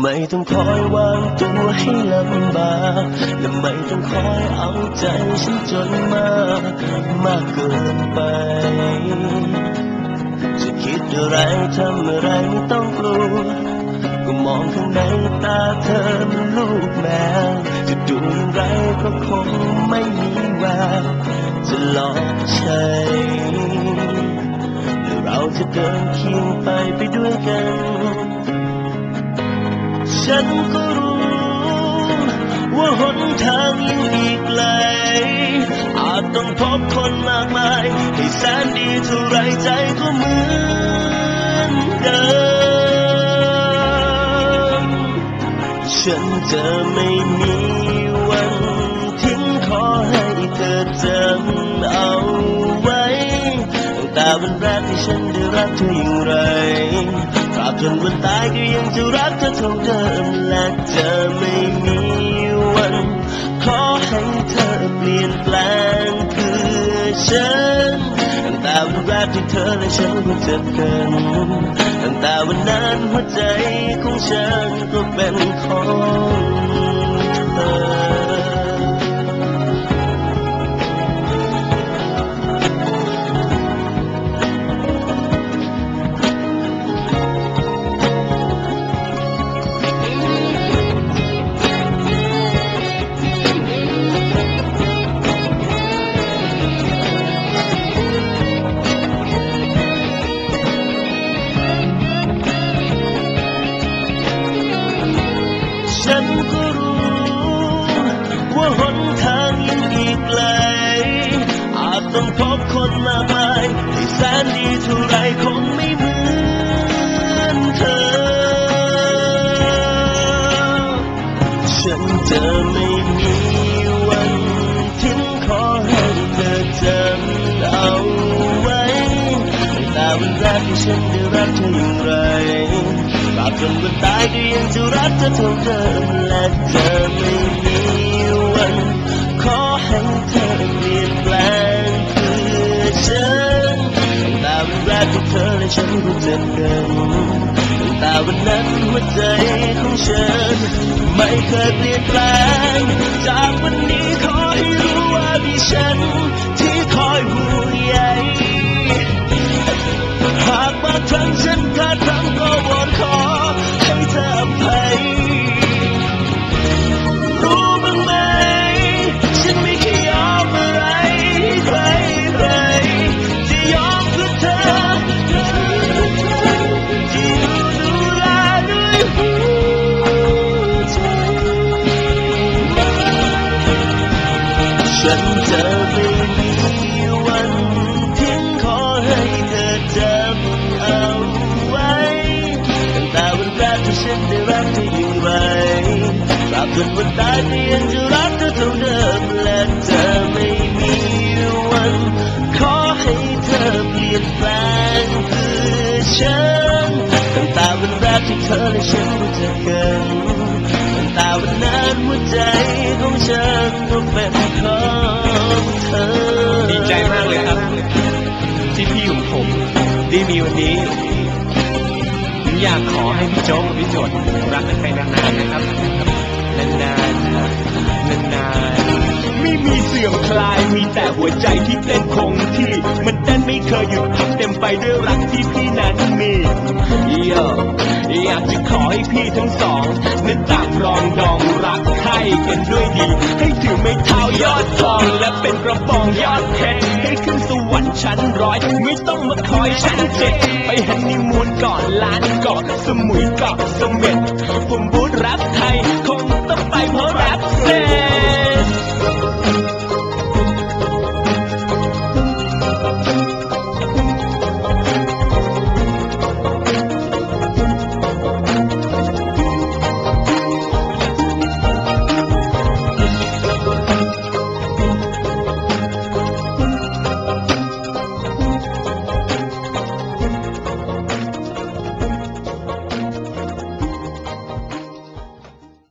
ไม่ต้องคอยวางตัวให้ลำบากและไม่ต้องคอยเอาใจฉันจนมากมากเกินไป จะคิดอะไรทำอะไรไม่ต้องกลัวก็มองข้างในตาเธอมันลูกแมวจะดูอย่างไรก็คงไม่มีแววจะหลอกใช่และเราจะเดินเคียงไปไปด้วยกัน ฉันก็รู้ ว่าหนทางยังอีกไกล อาจต้องพบคนมากมายให้แสนดีเท่าไรใจก็เหมือนเดิม ฉันจะไม่มีวันทิ้งขอให้เธอจำเอาไว้ ตั้งแต่วันแรกที่ฉันได้รักเธออย่างไร ราบจนวันตายก็ยังจะรักเธอเท่าเดิมและจะไม่มีวัน ขอให้เธอเปลี่ยนแปลงเพื่อฉันตั้งแต่วันแรกที่เธอและฉันรู้จักกันตั้งแต่วันนั้นหัวใจของฉันก็เป็นของ มากมายที่แสนดีเท่าไรคงไม่เหมือนเธอ ฉันจะไม่มีวันทิ้งขอให้เธอจำเอาไว้ตั้งแต่วันแรกที่ฉันได้รักเธออย่างไรตราบจนวันตายก็ยังจะรักเธอเท่าเดิมและจะไม่มีวันขอให้เธอากที่เธอและฉันรู้จักกันตั้งแต่วันนั้นหัวใจของฉัน ไม่เคยเปลี่ยนแปลง จากวันนี้ขอให้ ฉันจะไม่มีวันทิ้งขอให้เธอจำเอาไว้ตั้งแต่วันแรกที่ฉันได้รักเธออย่างไรตราบจนวันตายก็ยังจะรักเธอเท่าเดิมและจะไม่มีวัน ขอให้เธอเปลี่ยนแปลงเพื่อฉันตั้งแต่วันแรกที่เธอและฉันรู้จักกัน วันนั้นหัวใจของฉันก็เป็นของเธอ ดีใจมากเลยครับ ที่พี่ของผมได้มีวันนี้ ผมอยากขอให้พี่โจ๊กกับพี่โจดรักกันไปนานๆนะครับ นานๆ นานๆ ไม่มีเสื่อมคลาย มีแต่หัวใจที่เต้นคงที่ มันเต้นไม่เคยหยุดพักเต็มไปด้วยรักที่พี่นั้นมี เยอยากจะขอให้พี่ทั้งสอง ยอดทองและเป็นกระปองยอดเพชรให้ขึ้นสวรรค์ชั้นร้อยไม่ต้องมาคอยชั้นเจ็ดไปฮันนีมูนก่อนล้านเกาะสมุยเกาะเสม็ดผมบูธรักไทย คงต้องไปเพราะรักเซ